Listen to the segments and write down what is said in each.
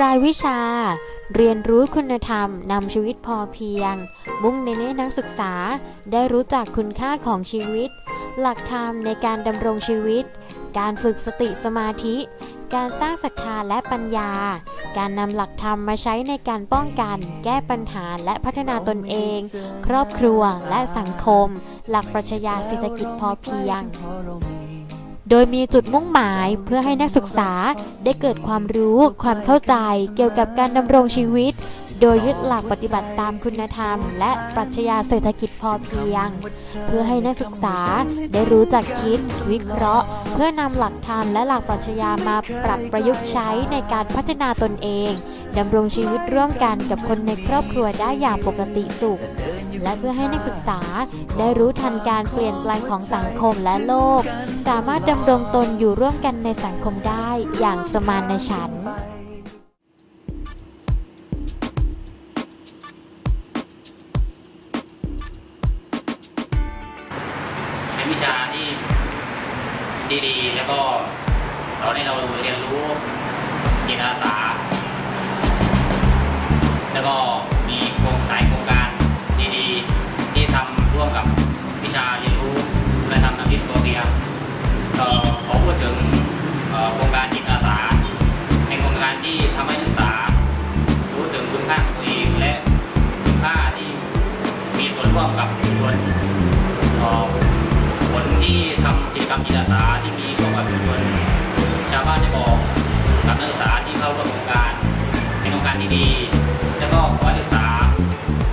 รายวิชา เรียนรู้คุณธรรมนำชีวิตพอเพียง มุ่งเน้นนักศึกษาได้รู้จักคุณค่าของชีวิต หลักธรรมในการดำรงชีวิต การฝึกสติสมาธิ การสร้างศรัทธาและปัญญา การนำหลักธรรมมาใช้ในการป้องกัน แก้ปัญหาและพัฒนาตนเอง ครอบครัวและสังคม หลักปรัชญาเศรษฐกิจพอเพียง โดยมีจุดมุ่งหมายเพื่อให้นักศึกษาได้เกิดความรู้ ความเข้าใจเกี่ยวกับการดำรงชีวิต โดยยึดหลักปฏิบัติตามคุณธรรม และปรัชญาเศรษฐกิจพอเพียง เพื่อให้นักศึกษาได้รู้จักคิด วิเคราะห์ เพื่อนำหลักธรรมและหลักปรัชญามาปรับประยุกต์ใช้ในการพัฒนาตนเองดำรงชีวิตร่วมกันกับคนในครอบครัวได้อย่างปกติสุข และเพื่อให้นักศึกษาได้รู้ทันการเปลี่ยนแปลงของสังคมและโลก สามารถดำรงตนอยู่ร่วมกันในสังคมได้อย่างสมานฉันท์ ให้เราเรียนรู้จิตอาสา แล้วก็มีโครงหลายโครงการดีๆ ที่ทำร่วมกับวิชาเรียนรู้คุณธรรมนำพิษตัวเพียงเอ่อขอพูดถึงโครงการจิตอาสา เป็นโครงการที่ทำให้นักศึกษา รู้ถึงคุณค่าของตัวเองและคุณค่าที่มีส่วนร่วมกับชุมชนผลที่ทำกิจกรรมจิตอาสาที่มีร่วมกับชุมชนาวบ้านได้บอกกับนักศึกษาที่เข้าร่วมโครงการเป็นโครงการที่ดี แล้วก็ขอให้นักศึกษา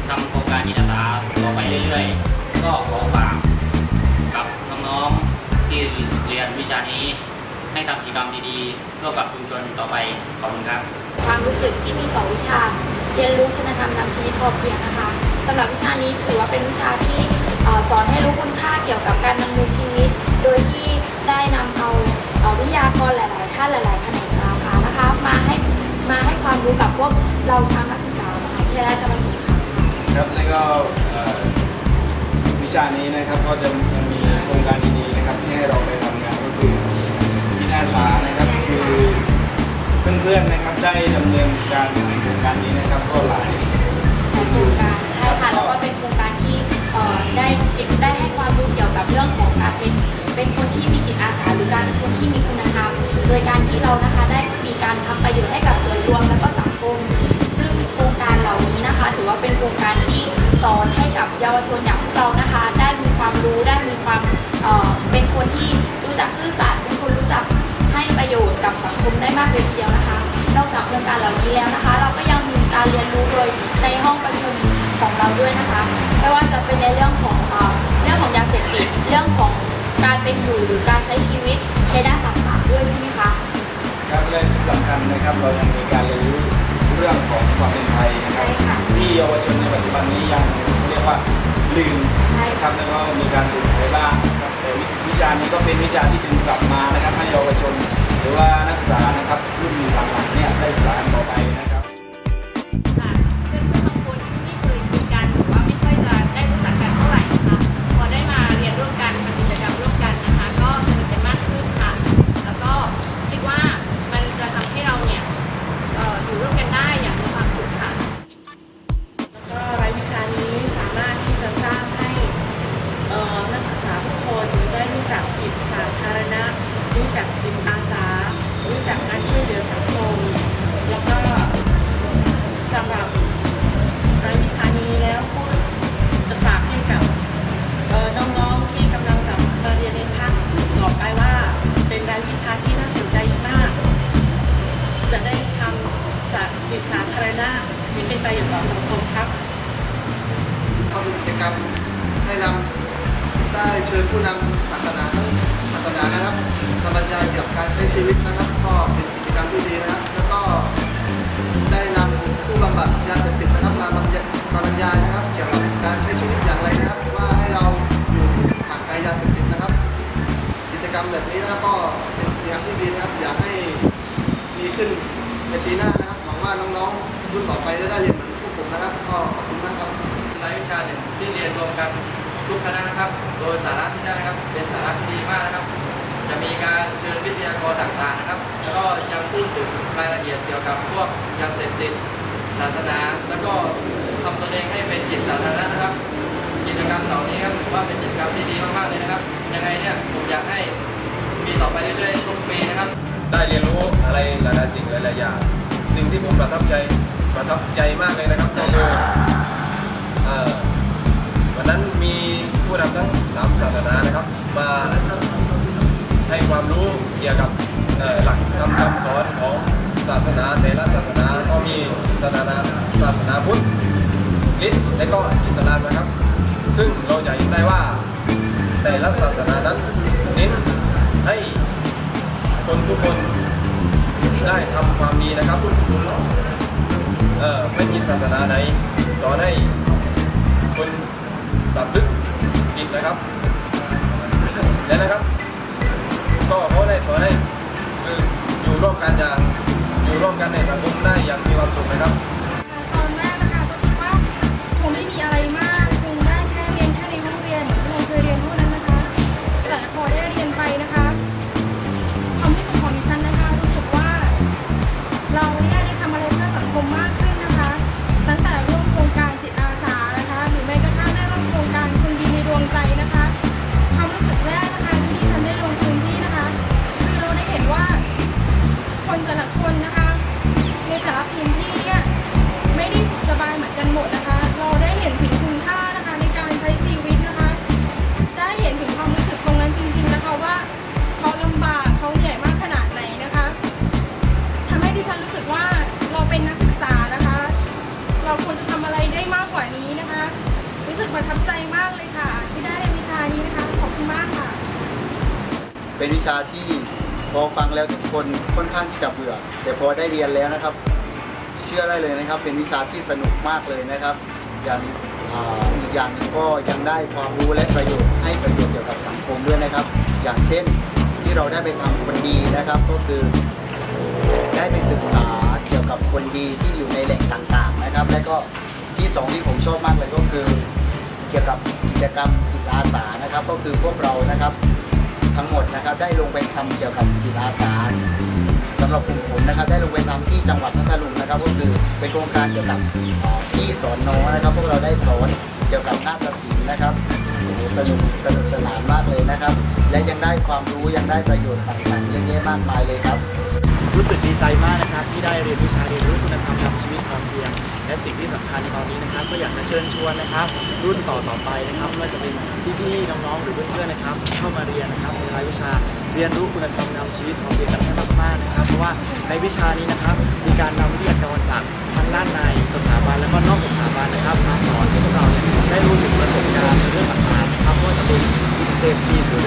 ทำโครงการจิตอาสาต่อไปเรื่อยๆ ก็ขอฝากกับน้องๆที่เรียนวิชานี้ ให้ทำกิจกรรมดีๆร่วมกับชุมชนต่อไปขอบคุณครับ ความรู้สึกที่มีต่อวิชา เรียนรู้คุณธรรมนำชีวิตพอเพียงนะคะสำหรับวิชานี้ถือว่าเป็นวิชาที่อสอนให้รู้คุณค่าเกี่ยวกับการดำเนินชีวิต โดยที่ได้นำ วิทยากรหลาย ๆ ท่านหลาย ๆแขนงสาขานะคะ มาให้มาให้ความรู้กับพวกเราชาวนักศึกษามหาวิทยาลัยราชภัฏศรีค่ะครับแล้วก็เอ่อวิชานี้นะครับก็จะยังมีโครงการดีๆนะครับที่ให้เราได้ทำงานก็คือจิตอาสานะครับคือเพื่อนๆนะครับได้ดำเนินการโครงการนี้นะครับก็หลายในโครงการใช่ค่ะแล้วก็เป็นโครงการที่เอ่อได้เด็กได้ให้ความรู้เกี่ยวกับเรื่องของการเป็น เป็นคนที่มีจิตอาสาหรือการเป็นคนที่มีคุณธรรม โดยการที่เรานะคะได้มีการทำประโยชน์ให้กับส่วนรวมและก็สังคม ซึ่งโครงการเหล่านี้นะคะ ถือว่าเป็นโครงการที่สอนให้กับเยาวชนอย่างพวกเรานะคะ ได้มีความรู้ได้มีความเเป็นคนที่รู้จักซื่อสัตย์เป็นคนรู้จักให้ประโยชน์กับสังคมได้มากเลยทีเดียวนะคะ นอกจากโครงการเหล่านี้แล้วนะคะ เราก็ยังมีการเรียนรู้โดยในห้องประชุมของเราด้วยนะคะ ไม่ว่าจะเป็นในเรื่องของ เป็นอยู่หรือการใช้ชีวิตในด้านต่างๆด้วยใช่ไหมคะครับและที่สำคัญนะครับเรายังมีการเรียนรู้เรื่องของความเป็นไทยนะครับใช่ค่ะที่เยาวชนในปัจจุบันนี้ยังเรียกว่าลืมใช่นะคค่ะรับแล้วก็มีการสูญหายบ้างนะครับแต่วิวิชานี้ก็เป็นวิชาที่ดึงกลับมานะครับให้เยาวชน หรือว่านักศึกษานะครับ ป็นปอย่างต่อสังคมครับก็มีกิจกรรมได้นำได้เชิญผู้นำศาสนาทั้งศาสนานะครับมาบรรยายเกี่ยวกับการใช้ชีวิตนะครับ ก็เป็นกิจกรรมที่ดีนะครับ แล้วก็ได้นำผู้บำบัดยาเสพติดาระที่ดีมากนะครับ จะมีการเชิญวิทยากรต่างๆนะครับ แล้วก็ยังพูดถึงรายละเอียดเกี่ยวกับพวกยาเสพติดศาสนา แล้วก็ทำตนเองให้เป็นจิตสาธารณะนะครับ กิจกรรมเหล่านี้ครับว่าเป็นกิจกรรมที่ดีมากๆเลยนะครับ ยังไงเนี่ยผมอยากให้มีต่อไปเรื่อยๆทุกปีนะครับ ได้เรียนรู้อะไรหลายๆสิ่งหลายๆอย่างสิ่งที่ผมประทับใจประทับใจมากเลยนะครับก็คือเอ่อ วันนั้นมีผู้นำทั้งสามศาสนานะครับ มาให้ความรู้เกี่ยวกับหลักธรรมคำสอนของศาสนาแต่ละศาสนาก็มีศาสนาศาสนาพุทธคริสต์และก็อิสลามนะครับ ซึ่งเราจะเห็นได้ว่าแต่ละศาสนานั้นเน้นให้คนทุกคนได้ทำความดีนะครับเออไม่มีศาสนาไหนสอนให้คน ปรับพฤติผิดนะครับ และนะครับ ก็เขาได้สอนให้คืออยู่ร่วมกันอย่างอยู่ร่วมกันในสังคมได้อย่างมีความสุขนะครับ ประทับใจมากเลยค่ะ ที่ได้เรียนวิชานี้นะคะขอบคุณมากค่ะ เป็นวิชาที่พอฟังแล้วทุกคนค่อนข้างที่จะเบื่อ แต่พอได้เรียนแล้วนะครับ เชื่อได้เลยนะครับ เป็นวิชาที่สนุกมากเลยนะครับอย่างอีกอย่างหนึงก็ยังได้ความรู้และประโยชน์ให้ประโยชน์เกี่ยวกับสังคมด้วยนะครับ อย่างเช่นที่เราได้ไปทำคนดีนะครับ ก็คือได้ไปศึกษาเกี่ยวกับคนดีที่อยู่ในแหล่งต่างๆนะครับ และก็ที่สองที่ผมชอบมากเลยก็คือ เกี่ยวกับกิจกรรมจิตอาสานะครับ ก็คือพวกเรานะครับทั้งหมดนะครับได้ลงไปทำเกี่ยวกับจิตอาสาสำหรับกลุ่มผมนะครับ ได้ลงไปทำที่จังหวัดพัทลุงนะครับ ก็คือเป็นโครงการเกี่ยวกับที่สอนน้องนะครับ พวกเราได้สอนเกี่ยวกับนาฏศิลป์นะครับสนุกสนุกสนานมากเลยนะครับ และยังได้ความรู้ยังได้ประโยชน์ต่างๆเยอะแยะมากมายเลยครับ รู้สึกดีใจมากนะครับ ที่ได้เรียนวิชาเรียนรู้คุณธรรมนำชีวิตพอเพียง และสิ่งที่สำคัญในตอนนี้นะครับ ก็อยากจะเชิญชวนนะครับ รุ่นต่อต่อไปนะครับไม่ว่าจะเป็นพี่ๆน้องๆหรือเพื่อนๆนะครับ เข้ามาเรียนนะครับในรายวิชาเรียนรู้คุณธรรมนำชีวิตพอเพียงกันให้มากๆนะครับ เพราะว่าในวิชานี้นะครับ มีการนำวิทยากรจากทั้งด้านในสถาบันและก็นอกสถาบันนะครับ มาสอนให้พวกเราเนี่ยได้รู้ถึงประสบการณ์ในเรื่องต่างๆนะครับไม่ว่าจะเป็นสิ่งเสพติดหรือ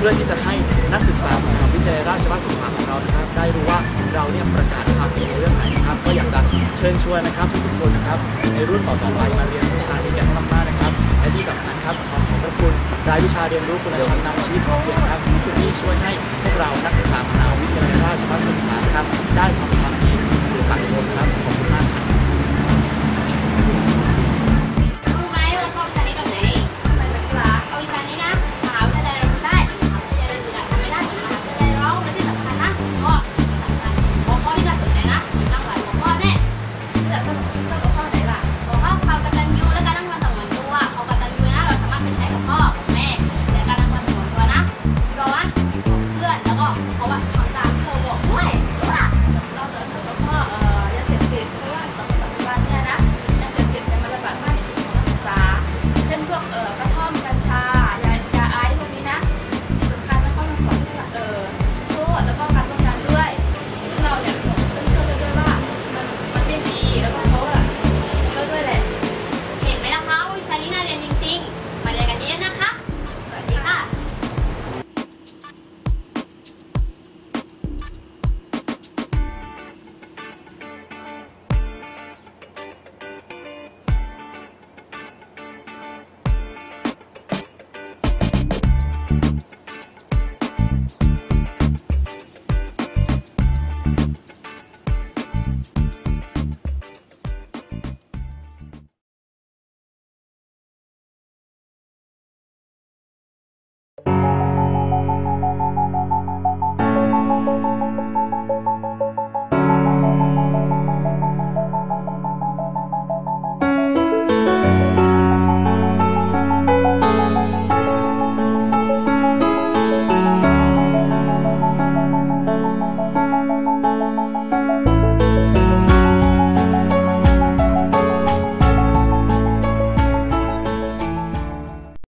เพื่อที่จะให้นักศึกษาของวิทยาลัยราชภัฏสงขลาของเรานะครับ ได้รู้ว่าเราเนี่ยประกาศความดีในเรื่องไหนนะครับ ก็อยากจะเชิญชวนนะครับทุกคนนะครับ ในรุ่นต่อๆไปมาเรียนวิชานี้กันมากๆนะครับ และที่สำคัญครับขอขอบพระคุณรายวิชาเรียนรู้คุณธรรมนำชีวิตของเด็กครับที่ช่วยให้พวกเรานักศึกษาของาวิทยาลัยราชภัฏสงขลาครับได้ทำความดีสื่อสารคนครับขอบคุณมากครับ 好吧，长大，错过，不会，不怕，不到的。